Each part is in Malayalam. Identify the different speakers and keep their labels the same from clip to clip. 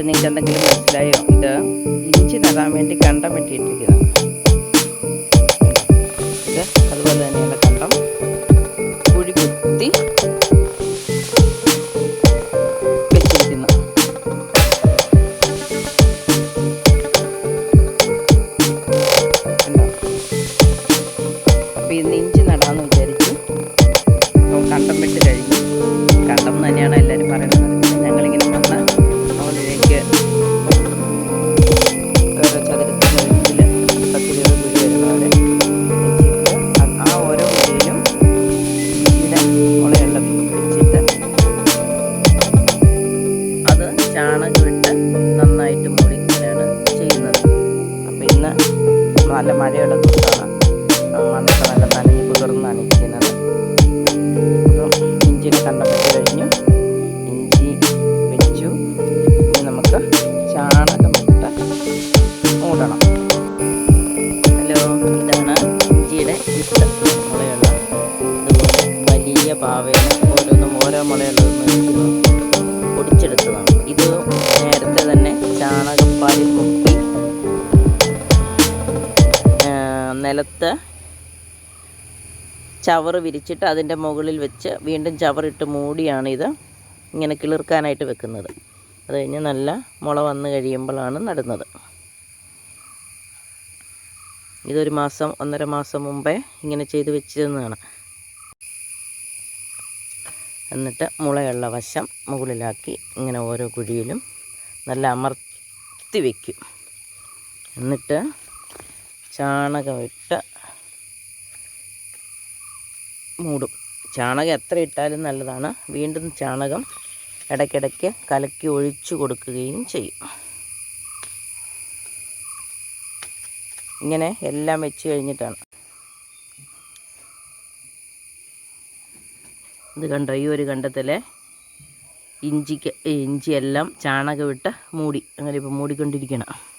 Speaker 1: എന്തെങ്കിലും മനസ്സിലായോ? ഇത് ഇഞ്ചി നടാൻ വേണ്ടി കണ്ടം വെട്ടിയിട്ടിരിക്കുന്നതാണ് ഇത് അതുപോലെ തന്നെയുള്ള നിലത്ത് ചവറ് വിരിച്ചിട്ട് അതിന്റെ മുകളിൽ വെച്ച് വീണ്ടും ചവറിട്ട് മൂടിയാണിത്. ഇങ്ങനെ കിളിർക്കാനായിട്ട് വെക്കുന്നത്. അത് കഴിഞ്ഞ് നല്ല മുള വന്ന് കഴിയുമ്പോഴാണ് നടുന്നത്. ഇതൊരു മാസം ഒന്നര മാസം മുമ്പേ ഇങ്ങനെ ചെയ്ത് വെച്ചിരുന്നതാണ്. എന്നിട്ട് മുളയുള്ള വശം മുകളിലാക്കി ഇങ്ങനെ ഓരോ കുഴിയിലും നല്ല അമർത്തി വയ്ക്കും എന്നിട്ട് ചാണകമിട്ട് മൂടും. ചാണകം എത്ര ഇട്ടാലും നല്ലതാണ്. വീണ്ടും ചാണകം ഇടയ്ക്കിടയ്ക്ക് കലക്കി ഒഴിച്ചു കൊടുക്കുകയും ചെയ്യും. ഇങ്ങനെ എല്ലാം വെച്ച് കഴിഞ്ഞിട്ടാണ്. ഇത് കണ്ടോ? ഈ ഒരു കണ്ടത്തിലെ ഇഞ്ചിക്ക് ഇഞ്ചിയെല്ലാം ചാണകമിട്ട് മൂടി അങ്ങനെ ഇപ്പോൾ മൂടിക്കൊണ്ടിരിക്കണം.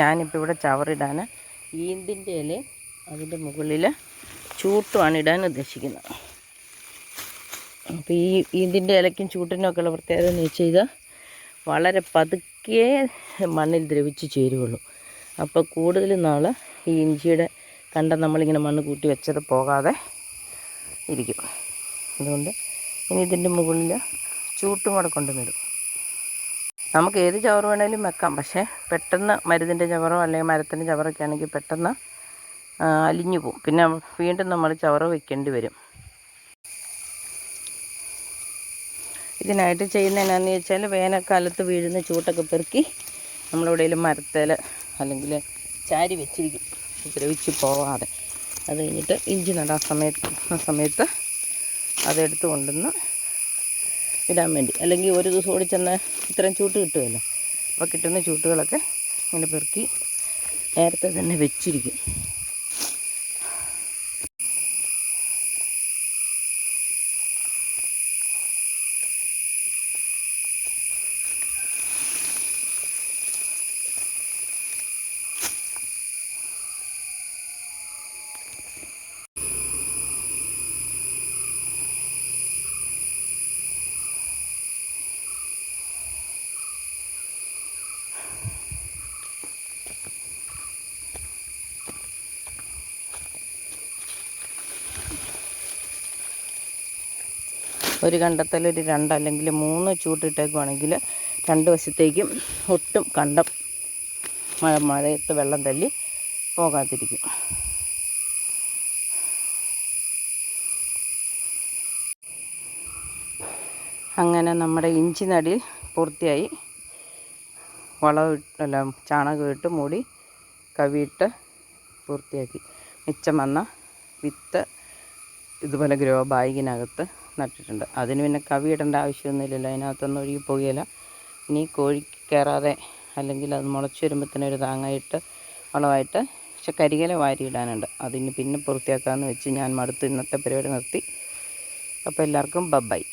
Speaker 1: ഞാനിപ്പോൾ ഇവിടെ ചവറിടാൻ ഈന്തിന്റെ ഇലയും അതിന്റെ മുകളിൽ ചൂട്ടുമാണ് ഇടാൻ ഉദ്ദേശിക്കുന്നത്. അപ്പോൾ ഈ ഈന്തിന്റെ ഇലയ്ക്കും ചൂട്ടിനും ഉള്ള പ്രത്യേകത എന്ന് വെച്ചാൽ ഇത് വളരെ പതുക്കെ മണ്ണിൽ ദ്രവിച്ച് ചേരുകയുള്ളൂ അപ്പോൾ കൂടുതൽ നാൾ ഈ ഇഞ്ചിയുടെ കണ്ടം നമ്മളിങ്ങനെ മണ്ണ് കൂട്ടി വെച്ചത് പോകാതെ ഇരിക്കും. അതുകൊണ്ട് ഇനി ഇതിന്റെ മുകളിൽ ചൂട്ടും കൂടെ കൊണ്ടുവന്നിടും നമുക്ക് ഏത് ചവറ് വേണേലും വെക്കാം. പക്ഷേ പെട്ടെന്ന് മരുന്നിന്റെ ചവറോ അല്ലെങ്കിൽ മരത്തിന്റെ ചവറൊക്കെ ആണെങ്കിൽ പെട്ടെന്ന് അലിഞ്ഞു പോകും. പിന്നെ വീണ്ടും നമ്മൾ ചവറ് വെക്കേണ്ടി വരും. ഇതിനായിട്ട് ചെയ്യുന്ന എന്നാന്ന് വെച്ചാൽ വേനൽക്കാലത്ത് വീഴുന്ന ചൂട്ടൊക്കെ പെറുക്കി നമ്മളെവിടെയെങ്കിലും മരത്തേൽ അല്ലെങ്കിൽ ചാരി വെച്ചിരിക്കും. ഉപദ്രവിച്ച് പോവാതെ. അത് കഴിഞ്ഞിട്ട് ഇഞ്ചി നടാൻ സമയത്ത് ആ സമയത്ത് അതെടുത്ത് കൊണ്ടുവന്ന് ഇടാൻ വേണ്ടി. അല്ലെങ്കിൽ ഒരു ദിവസം ഓടി ചെന്ന് ഇത്രയും ചൂട്ട് കിട്ടുമല്ലോ. അപ്പോൾ കിട്ടുന്ന ചൂട്ടുകളൊക്കെ ഇങ്ങനെ പെറുക്കി നേരത്തെ തന്നെ വെച്ചിരിക്കും. ഒരു കണ്ടത്തിൽ ഒരു രണ്ട് അല്ലെങ്കിൽ മൂന്ന് ചൂട്ടിട്ടേക്കുവാണെങ്കിൽ രണ്ട് വശത്തേക്കും ഒട്ടും കണ്ടം മഴ മഴയത്ത് വെള്ളം തല്ലി പോകാതിരിക്കും. അങ്ങനെ നമ്മുടെ ഇഞ്ചി നടിയിൽ പൂർത്തിയായി. വളം അല്ല ചാണകം ഇട്ട് മൂടി കവിയിട്ട് പൂർത്തിയാക്കി. മിച്ചം വന്ന വിത്ത് ഇതുപോലെ ഗ്രോ ബാഗിനകത്ത് നട്ടിട്ടുണ്ട് അതിന് പിന്നെ കവി ഇടേണ്ട ആവശ്യമൊന്നുമില്ലല്ലോ. അതിനകത്തൊന്നും ഒഴുകി പോകുകയില്ല. ഇനി കോഴി കയറാതെ അല്ലെങ്കിൽ അത് മുളച്ച് വരുമ്പോഴത്തേനും ഒരു താങ്ങായിട്ട് വളമായിട്ട് പക്ഷെ കരികല വാരി ഇടാനുണ്ട് അതിന് പിന്നെ പൂർത്തിയാക്കാമെന്ന് വെച്ച് ഞാൻ മടുത്ത് ഇന്നത്തെ പരിപാടി നിർത്തി. അപ്പോൾ എല്ലാവർക്കും ബബായി